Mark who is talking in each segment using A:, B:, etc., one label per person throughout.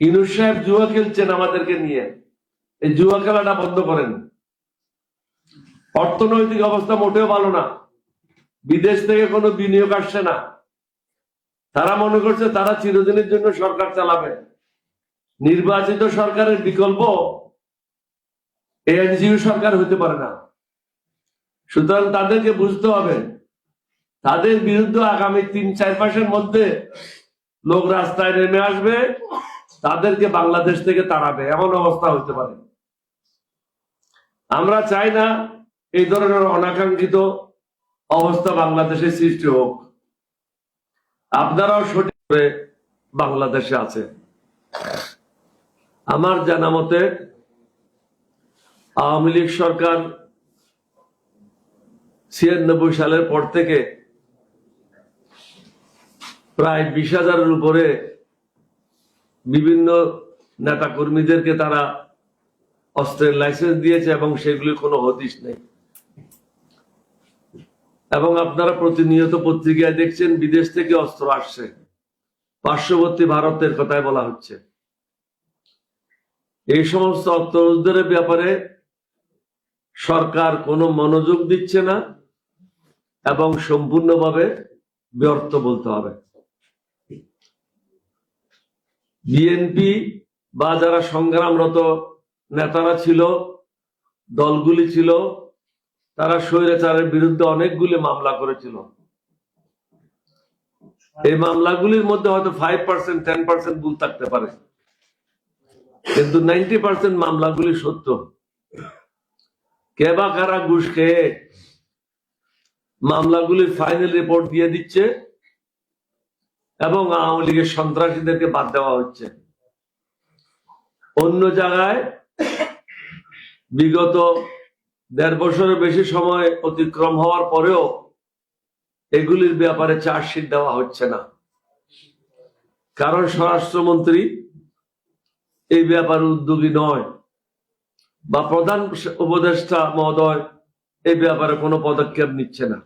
A: ইনুস সাহেব জুয়া খেলছেন আমাদেরকে নিয়ে। এই জুয়া খেলাটা বন্ধ করেন। অর্থনৈতিক অবস্থা মোটেও ভালো না। বিদেশ থেকে কোনো বিনিয়োগ আসছে না। তারা মনে করছে তারা চিরদিনের জন্য সরকার চালাবে। নির্বাচিত সরকারের বিকল্প এনজিও সরকার হতে পারে না। সুতরাং তাদেরকে বুঝতে হবে, তাদের বিরুদ্ধে আগামী তিন চার মাসের মধ্যে লোক রাস্তায় নেমে আসবে। তাদেরকে বাংলাদেশ থেকে তাড়াবে। এমন অবস্থা হতে পারে। আমরা চাই না এই ধরনের অনাকাঙ্ক্ষিত অবস্থা বাংলাদেশে সৃষ্টি হোক। আপনারাও সঠিক বাংলাদেশে আছে আমার জানা মতে আওয়ামী লীগ সরকার ছিয়ানব্বই সালের পর থেকে প্রায় বিশ হাজারের উপরে বিভিন্ন নেতা কর্মীদেরকে তারা অস্ত্রের লাইসেন্স দিয়েছে এবং সেগুলির কোনো হদিশ নেই। এবং আপনারা প্রতিনিয়ত পত্রিকায় দেখছেন, বিদেশ থেকে অস্ত্র আসছে। পার্শ্ববর্তী ভারতের কথাই বলা হচ্ছে। এই সমস্ত অস্ত্র উদ্ধারের ব্যাপারে সরকার কোনো মনোযোগ দিচ্ছে না এবং সম্পূর্ণভাবে ব্যর্থ বলতে হবে। বিএনপি বা যারা সংগ্রামরত নেতারা ছিল, দলগুলি ছিল, তারা স্বৈরাচারের বিরুদ্ধে অনেকগুলি মামলা করেছিল। এই মামলাগুলির মধ্যে হয়তো ফাইভ পার্সেন্ট টেন পার্সেন্ট ভুল থাকতে পারে। কিন্তু নাইনটি পার্সেন্ট মামলাগুলি সত্য। কেবা কারা ঘুষ খেয়ে মামলাগুলির ফাইনাল রিপোর্ট দিয়ে দিচ্ছে এবং আওয়ামী লীগের সন্ত্রাসীদেরকে বাদ দেওয়া হচ্ছে। অন্য জায়গায় বিগত দেড় বছরের বেশি সময় অতিক্রম হওয়ার পরেও এগুলির ব্যাপারে চার্জশিট দেওয়া হচ্ছে না। কারণ স্বরাষ্ট্রমন্ত্রী এই ব্যাপারে উদ্যোগী নয় বা প্রধান উপদেষ্টা মহোদয় এই ব্যাপারে কোনো পদক্ষেপ নিচ্ছে না।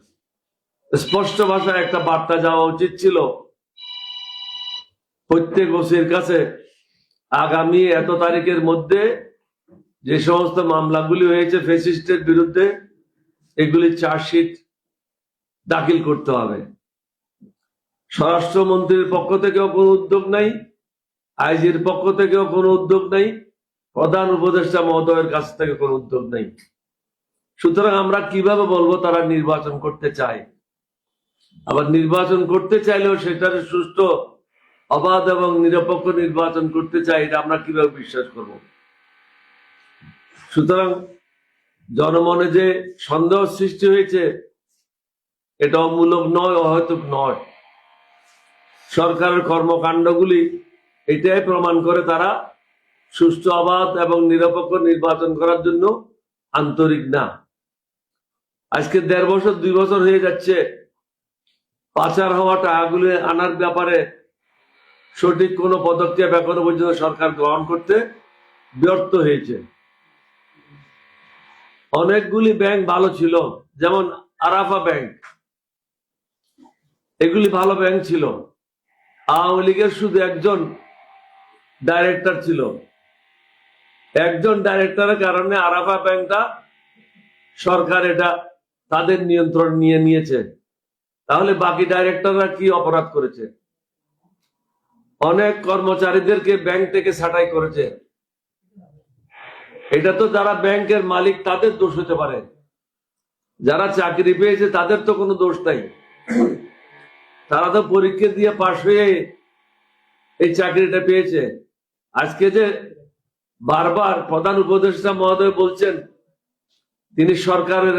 A: স্পষ্ট ভাষায় একটা বার্তা যাওয়া উচিত ছিল প্রত্যেক ওসির কাছে আগামী এত তারিখের মধ্যে যে সমস্ত মামলাগুলি হয়েছে ফেসিস্টের বিরুদ্ধে, এগুলি চার্জশিট দাখিল করতে হবে। স্বরাষ্ট্রমন্ত্রীর পক্ষ থেকেও কোনো উদ্যোগ নাই, আইজির পক্ষ থেকেও কোনো উদ্যোগ নাই, প্রধান উপদেষ্টা মহোদয়ের কাছ থেকে কোনো উদ্যোগ নেই। সুতরাং আমরা কীভাবে বলব তারা নির্বাচন করতে চায়? আবার নির্বাচন করতে চাইলেও সেটার সুষ্ঠু অবাধ এবং নিরপেক্ষ নির্বাচন করতে চাই, এটা আমরা কীভাবে বিশ্বাস করব? সুতরাং জনমনে যে সন্দেহ সৃষ্টি হয়েছে, এটা অমূলক নয়, অহেতুক নয়। সরকারের কর্মকাণ্ডগুলি এটাই প্রমাণ করে তারা সুষ্ঠু, অবাধ এবং নিরপেক্ষ নির্বাচন করার জন্য আন্তরিক না। আজকে দেড় বছর, দুই বছর হয়ে যাচ্ছে। পাচার হওয়া টাকাগুলি আনার ব্যাপারে সঠিক কোনো পদক্ষেপ এখনও পর্যন্ত সরকার গ্রহণ করতে ব্যর্থ হয়েছে। অনেকগুলি ব্যাংক ভালো ছিল, যেমন আরাফা ব্যাংক। এগুলি ভালো ব্যাংক ছিল। আওয়ামী লীগের শুধু একজন ডাইরেক্টর ছিল। একজন ডাইরেক্টরের কারণে আরাফা ব্যাংকটা সরকার এটা তাদের নিয়ন্ত্রণ নিয়ে নিয়েছে। তাহলে বাকি ডাইরেক্টররা কি অপরাধ করেছে? অনেক কর্মচারীদেরকে ব্যাংক থেকে ছাঁটাই করেছে। এটা তো যারা ব্যাংকের মালিক, তাদের দোষ হতে পারে। যারা চাকরি পেয়েছে, তাদের তো কোনো দোষ নাই। তারা তো পরীক্ষা দিয়ে পাশ হয়ে এই চাকরিটা পেয়েছে। আজকে যে বারবার প্রধান উপদেষ্টা মহোদয় বলছেন, তিনি সরকারের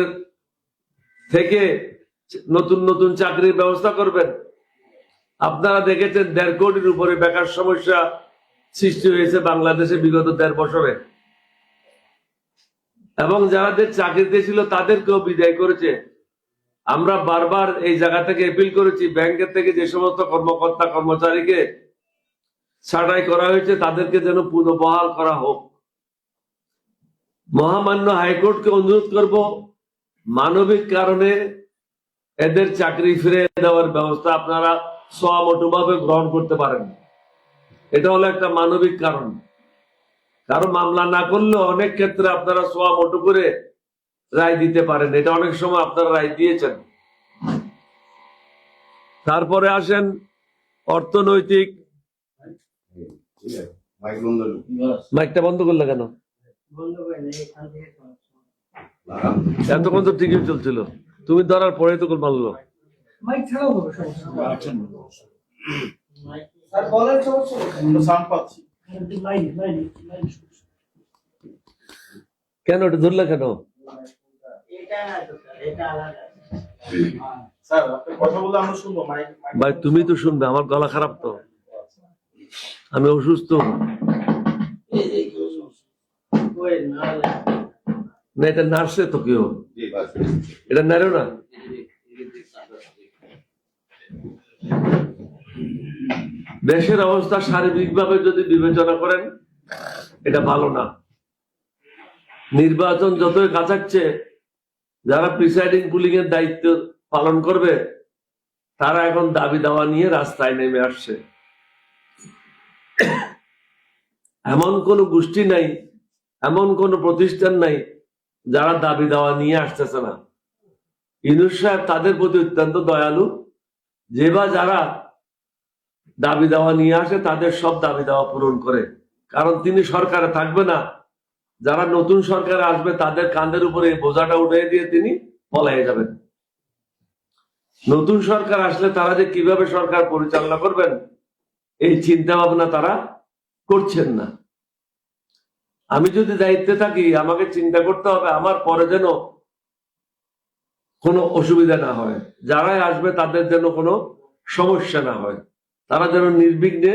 A: থেকে নতুন নতুন চাকরির ব্যবস্থা করবেন। আপনারা দেখেছেন দেড় কোটির উপরে বেকার সমস্যা সৃষ্টি হয়েছে বাংলাদেশে বিগত দেড় বছরে। এবং যাদের চাকরিতে ছিল তাদেরকেও বিদায় করেছে। আমরা বারবার এই জায়গা থেকে এপিল করেছি, ব্যাংকের থেকে যে সমস্ত কর্মকর্তা, কর্মচারীকে ছাঁটাই করা হয়েছে, তাদেরকে যেন পুনঃবহাল করা হোক। মহামান্য হাইকোর্টকে অনুরোধ করব, মানবিক কারণে এদের চাকরি ফিরে দেওয়ার ব্যবস্থা আপনারা ভাবে গ্রহণ করতে পারেন এটা হলো একটা মানবিক কারণ। কারও মামলা না করলে অনেক ক্ষেত্রে আপনারা সোয়া মোটো করে রায় দিতে পারেন। এটা অনেক সময় আপনারা রায় দিয়েছেন। তারপরে আসেন অর্থনৈতিক মাইকটা বন্ধ করলে কেন। এতক্ষণ তো ঠিকই চলছিল। তুমি ধরার পরে তো মারলো।
B: মাইক ছাড়াও হবে সমস্যা।
C: স্যার বলেন সমস্যা।
D: সাউন্ড পাচ্ছি।
B: লাইন লাইন লাইন
A: কেন এটা ধরলে কেন?
B: এটা না তো স্যার এটা আলাদা।
D: স্যার আপনি কথা বলে আমরা শুনব। মাইক মাইক-
A: ভাই তুমি তো শুনবে আমার গলা খারাপ তো। আমি অসুস্থ।
B: না
A: না এটা নার্সে তো কেউ। এটা নারো না? দেশের অবস্থা সার্বিকভাবে যদি বিবেচনা করেন, এটা ভালো না। নির্বাচন যতই কাছাচ্ছে যারা প্রিসাইডিং পুলিং এর দায়িত্ব পালন করবে, তারা এখন দাবি দাওয়া নিয়ে রাস্তায় নেমে আসছে। এমন কোন গোষ্ঠী নাই, এমন কোন প্রতিষ্ঠান নাই, যারা দাবি দাওয়া নিয়ে আসতেছে না। ইনুস সাহেব তাদের প্রতি অত্যন্ত দয়ালু। যে বা যারা দাবি দাওয়া নিয়ে আসে, তাদের সব দাবি দাওয়া পূরণ করে। কারণ তিনি সরকারে থাকবে না। যারা নতুন সরকারে আসবে, তাদের কাঁধের উপরে এই বোঝাটা উঠে দিয়ে তিনি পলাইয়ে যাবেন। নতুন সরকার আসলে তারা যে কীভাবে সরকার পরিচালনা করবেন, এই চিন্তা ভাবনা তারা করছেন না। আমি যদি দায়িত্বে থাকি, আমাকে চিন্তা করতে হবে, আমার পরে যেন কোনো অসুবিধা না হয়। যারাই আসবে, তাদের যেন কোনো সমস্যা না হয়। তারা যেন নির্বিঘ্নে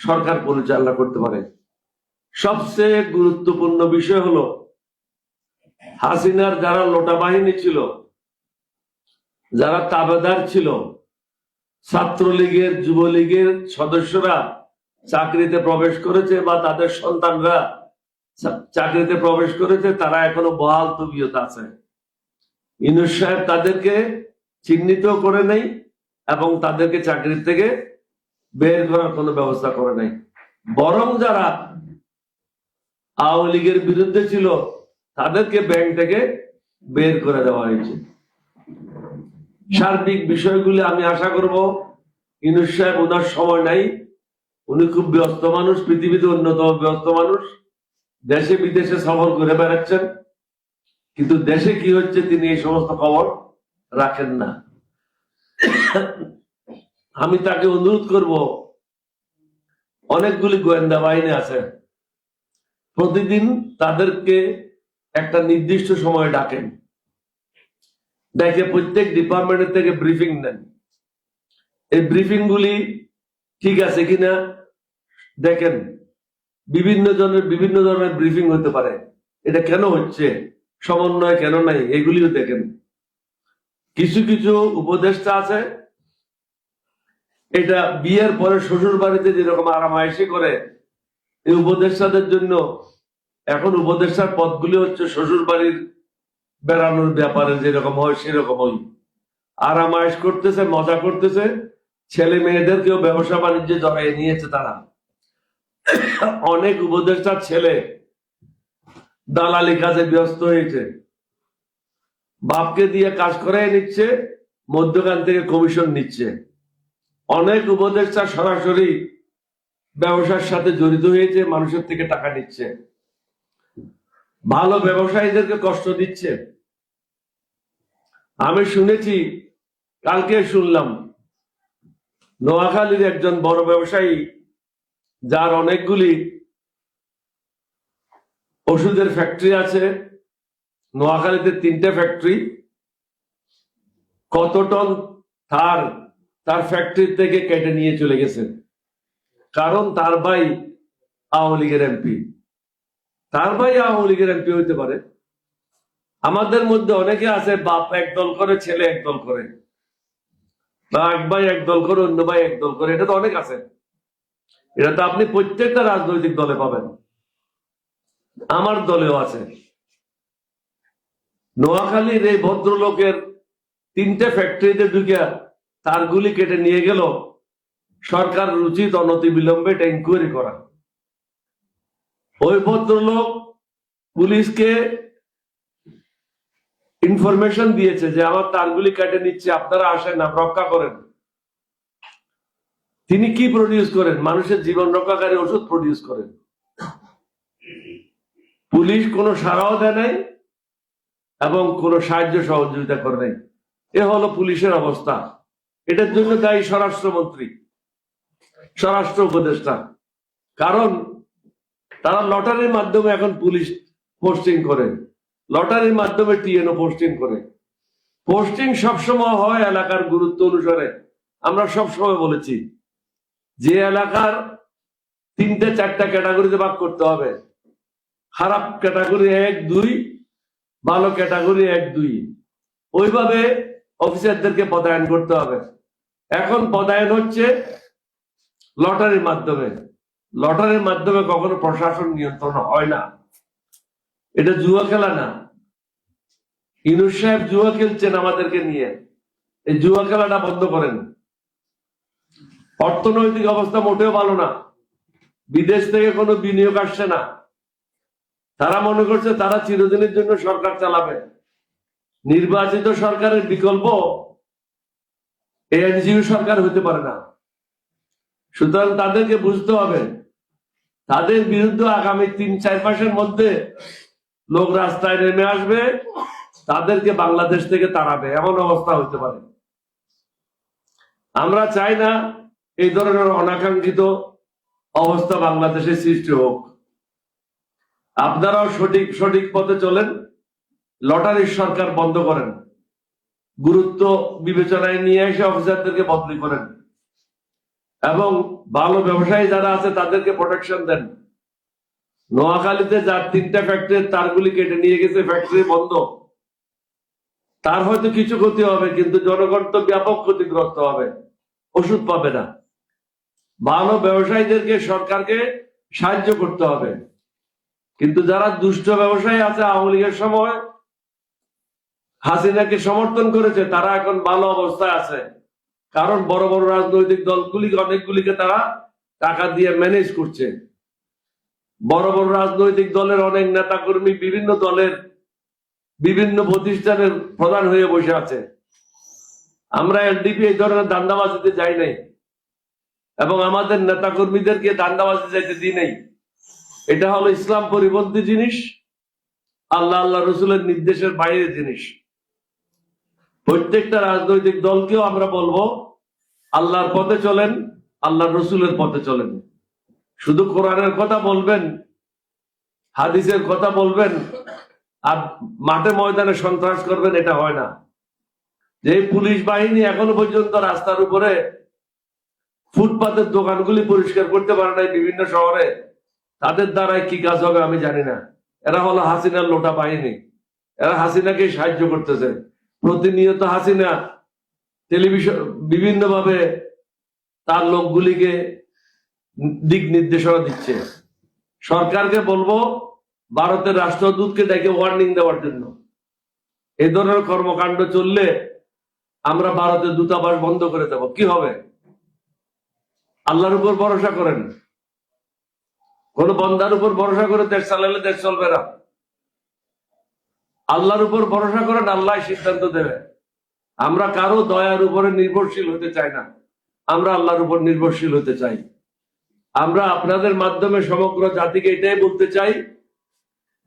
A: সরকার পরিচালনা করতে পারে। সবচেয়ে গুরুত্বপূর্ণ বিষয় হলো, হাসিনার যারা লোটা বাহিনী ছিল, যারা তাবেদার ছিল, ছাত্রলীগের, যুবলীগের সদস্যরা চাকরিতে প্রবেশ করেছে বা তাদের সন্তানরা চাকরিতে প্রবেশ করেছে, তারা এখনও বহাল তবিয়ত আছে। ইনুস সাহেব তাদেরকে চিহ্নিত করে নেই এবং তাদেরকে চাকরির থেকে বের করার কোনো ব্যবস্থা করে নাই। বরং যারা আওয়ামী লীগের বিরুদ্ধে ছিল, তাদেরকে ব্যাংক থেকে বের করে দেওয়া হয়েছে। সার্বিক বিষয়গুলি আমি আশা করব, ইনুস সাহেব ওনার সময় নাই। উনি খুব ব্যস্ত মানুষ, পৃথিবীতে অন্যতম ব্যস্ত মানুষ। দেশে বিদেশে সফর করে বেড়াচ্ছেন। কিন্তু দেশে কি হচ্ছে তিনি এই সমস্ত খবর রাখেন না। আমি তাকে অনুরোধ করব, অনেকগুলি গোয়েন্দা বাহিনী আছে, প্রতিদিন তাদেরকে একটা নির্দিষ্ট সময় ডাকেন। দেখে প্রত্যেক ডিপার্টমেন্টের থেকে ব্রিফিং নেন। এই ব্রিফিং গুলি ঠিক আছে কিনা দেখেন, বিভিন্ন জনের, বিভিন্ন ধরনের ব্রিফিং হতে পারে। এটা কেন হচ্ছে, সমন্বয় কেন নাই, এগুলিও দেখেন। কিছু কিছু উপদেষ্টা আছে এটা বিয়ের পরে শ্বশুর বাড়িতে যেরকম আরামায়েশি করে, এই উপদেষ্টাদের জন্য এখন উপদেষ্টার পদগুলি হচ্ছে শ্বশুর বাড়ির বেড়ানোর ব্যাপারে যেরকম হয় সেরকম ওই। আরামায়েশ করতেছে, মজা করতেছে, ছেলে মেয়েদেরকেও ব্যবসা বাণিজ্যে জড়াই নিয়েছে তারা। অনেক উপদেষ্টার ছেলে দালালি কাজে ব্যস্ত হয়েছে। বাপকে দিয়ে কাজ করাই নিচ্ছে, মধ্যখান থেকে কমিশন নিচ্ছে। অনেক উপদেষ্টা সরাসরি ব্যবসার সাথে জড়িত হয়েছে, মানুষের থেকে টাকা নিচ্ছে। ভালো ব্যবসায়ীদেরকে কষ্ট দিচ্ছে। আমি শুনেছি, কালকে শুনলাম, নোয়াখালীর একজন বড় ব্যবসায়ী, যার অনেকগুলি ওষুধের ফ্যাক্টরি আছে, নোয়াখালীতে তিনটে ফ্যাক্টরি, কত টন তার তার ফ্যাক্টরি থেকে কেটে নিয়ে চলে গেছেন। কারণ তার ভাই আওয়ামী লীগের এমপি। তার ভাই আওয়ামী লীগের এমপি হইতে পারে। আমাদের মধ্যে অনেকে আছে, বাপ এক দল করে, ছেলে এক দল করে। বা এক ভাই এক দল করে, অন্য ভাই এক দল করে, এটা তো অনেক আছে। এটা তো আপনি প্রত্যেকটা রাজনৈতিক দলে পাবেন। আমার দলেও আছে। নোয়াখালীর এই ভদ্রলোকের তিনটে ফ্যাক্টরিতে ঢুকে তারগুলি কেটে নিয়ে গেল। সরকার উচিত অনতি বিলম্বে এটা ইনকোয়ারি করা। ওই ভদ্রলোক পুলিশকে ইনফরমেশন দিয়েছে যে আমার তারগুলি কেটে নিচ্ছে, আপনারা আসেন না রক্ষা করেন। তিনি কি প্রডিউস করেন? মানুষের জীবন রক্ষাকারী ওষুধ প্রডিউস করেন। পুলিশ কোনো সারাও দেয় নাই এবং কোনো সাহায্য সহযোগিতা করে নাই। এ হলো পুলিশের অবস্থা। এটার জন্য দায়ী স্বরাষ্ট্রমন্ত্রী, স্বরাষ্ট্র উপদেষ্টা। কারণ তারা লটারির মাধ্যমে এখন পুলিশ পোস্টিং করে, লটারির মাধ্যমে টিএনও পোস্টিং করে। পোস্টিং সবসময় হয় এলাকার গুরুত্ব অনুসারে। আমরা সবসময় বলেছি, যে এলাকার তিনটে, চারটা ক্যাটাগরিতে ভাগ করতে হবে। খারাপ ক্যাটাগরি এক, দুই, ভালো ক্যাটাগরি এক, দুই। ওইভাবে অফিসারদেরকে পদায়ন করতে হবে। এখন পদায়ন হচ্ছে লটারির মাধ্যমে। লটারির মাধ্যমে কখনো প্রশাসন নিয়ন্ত্রণ হয় না। এটা জুয়া খেলা না। ইনুস সাহেব জুয়া খেলছেন আমাদেরকে নিয়ে। এই জুয়া খেলাটা বন্ধ করেন। অর্থনৈতিক অবস্থা মোটেও ভালো না। বিদেশ থেকে কোনো বিনিয়োগ আসছে না। তারা মনে করছে তারা চিরদিনের জন্য সরকার চালাবে। নির্বাচিত সরকারের বিকল্প এনজিও সরকার হতে পারে না। সুতরাং তাদেরকে বুঝতে হবে, তাদের বিরুদ্ধে আগামী তিন, চার মাসের মধ্যে লোক রাস্তায় নেমে আসবে, তাদেরকে বাংলাদেশ থেকে তাড়াবে। এমন অবস্থা হতে পারে। আমরা চাই না এই ধরনের অনাকাঙ্ক্ষিত অবস্থা বাংলাদেশে সৃষ্টি হোক। আপনারাও সঠিক সঠিক পথে চলেন, লটারির সরকার বন্ধ করেন। গুরুত্ব বিবেচনায় নিয়ে এসে অফিসারদেরকে বদলি করেন। এবং ভালো ব্যবসায়ী যারা আছে, তাদেরকে প্রোটেকশন দেন। নোয়াখালীতে যার তিনটা ফ্যাক্টরির তারগুলি কেটে নিয়ে গেছে ফ্যাক্টরি বন্ধ। তার হয়তো কিছু ক্ষতি হবে, কিন্তু জনগণ তো ব্যাপক ক্ষতিগ্রস্ত হবে। ওষুধ পাবে না। ভালো ব্যবসায়ীদেরকে সরকারকে সাহায্য করতে হবে। কিন্তু যারা দুষ্ট ব্যবসায়ী আছে, আওয়ামী লীগের সময় হাসিনাকে সমর্থন করেছে, তারা এখন ভালো অবস্থায় আছে। কারণ বড় বড় রাজনৈতিক দলগুলি অনেকগুলিকে তারা টাকা দিয়ে ম্যানেজ করছে। বড় বড় রাজনৈতিক দলের অনেক নেতা কর্মী বিভিন্ন দলের, বিভিন্ন প্রতিষ্ঠানের প্রধান হয়ে বসে আছে। আমরা এলডিপি এই ধরনের দান্দাবাজিতে যাই নাই। এবং আমাদের নেতা কর্মীদেরকে দান্দাবাজি যাইতে দিই নাই। এটা হলো ইসলাম পরিপন্থী জিনিস, আল্লাহ আল্লাহ রসুলের নির্দেশের বাইরের জিনিস। প্রত্যেকটা রাজনৈতিক দলকেও আমরা বলব, আল্লাহর পথে চলেন আল্লাহ রসুলের পথে চলেন। শুধু কোরআনের কথা বলবেন, হাদিসের কথা বলবেন, আর মাঠে ময়দানে সন্ত্রাস করবেন, এটা হয় না। যে পুলিশ বাহিনী এখনও পর্যন্ত রাস্তার উপরে ফুটপাতের দোকানগুলি পরিষ্কার করতে পারে নাই বিভিন্ন শহরে, তাদের দ্বারাই কি কাজ হবে আমি জানি না। এরা হলো হাসিনার লোটা বাহিনী। এরা হাসিনাকে সাহায্য করতেছে। প্রতিনিয়ত হাসিনা টেলিভিশন বিভিন্ন ভাবে তার লোকগুলিকে দিক নির্দেশনা দিচ্ছে। সরকারকে বলব, ভারতের রাষ্ট্রদূতকে ডেকে ওয়ার্নিং দেওয়ার জন্য। এই ধরনের কর্মকাণ্ড চললে আমরা ভারতের দূতাবাস বন্ধ করে দেব। কি হবে? আল্লাহর উপর ভরসা করেন। কোন বন্ধার উপর ভরসা করে দেশ চালালে দেশ চলবে না। আল্লাহর উপর ভরসা করেন, আল্লাহ সিদ্ধান্ত দেবে। আমরা কারও দয়ার উপরে নির্ভরশীল হতে চাই না। আমরা আল্লাহর উপর নির্ভরশীল হতে চাই। আমরা আপনাদের মাধ্যমে সমগ্র জাতিকে এটাই বলতে চাই,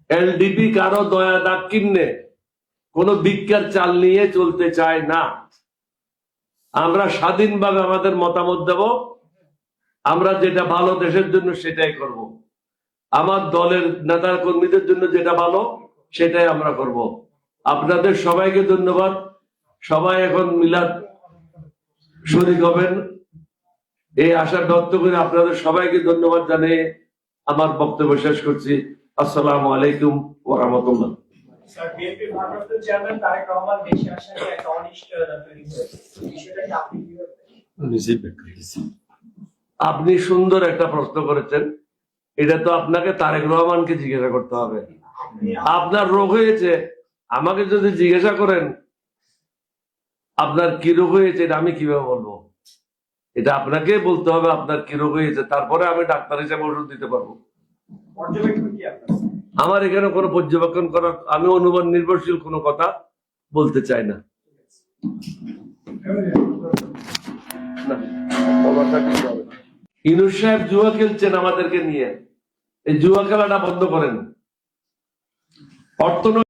A: এলডিপি কারও দয়া দাগ কিনে কোন ভিক্ষার চাল নিয়ে চলতে চায় না। আমরা স্বাধীনভাবে আমাদের মতামত দেব, আমরা যেটা ভালো দেশের জন্য সেটাই করব। আমার দলের নেতা কর্মীদের জন্য যেটা ভালো সেটাই আমরা করব। আপনাদের সবাইকে ধন্যবাদ। সবাই এখন মিলাদ শরিক হবেন। এই আশা ব্যক্ত করে আপনাদের সবাইকে ধন্যবাদ জানিয়ে আমার বক্তব্য শেষ করছি। আসসালামু আলাইকুম
C: বিষয়টাকে আপনি
A: সুন্দর একটা প্রশ্ন করেছেন। এটা তো আপনাকে তারেক রহমানকে জিজ্ঞাসা করতে হবে। আপনার রোগ হয়েছে আমাকে যদি জিজ্ঞাসা করেন আপনার কি রোগ হয়েছে এটা আমি কীভাবে বলব? এটা আপনাকে বলতে হবে আপনার কি রোগ হয়েছে তারপরে আমি ডাক্তার হিসেবে ওষুধ দিতে পারব। আমার এখানে কোনো পর্যবেক্ষণ করার আমি অনুমান নির্ভরশীল কোনো কথা বলতে চাই না। ইনুস সাহেব জুয়া খেলছেন আমাদেরকে নিয়ে। এই জুয়া খেলাটা বন্ধ করেন। অর্থনৈতিক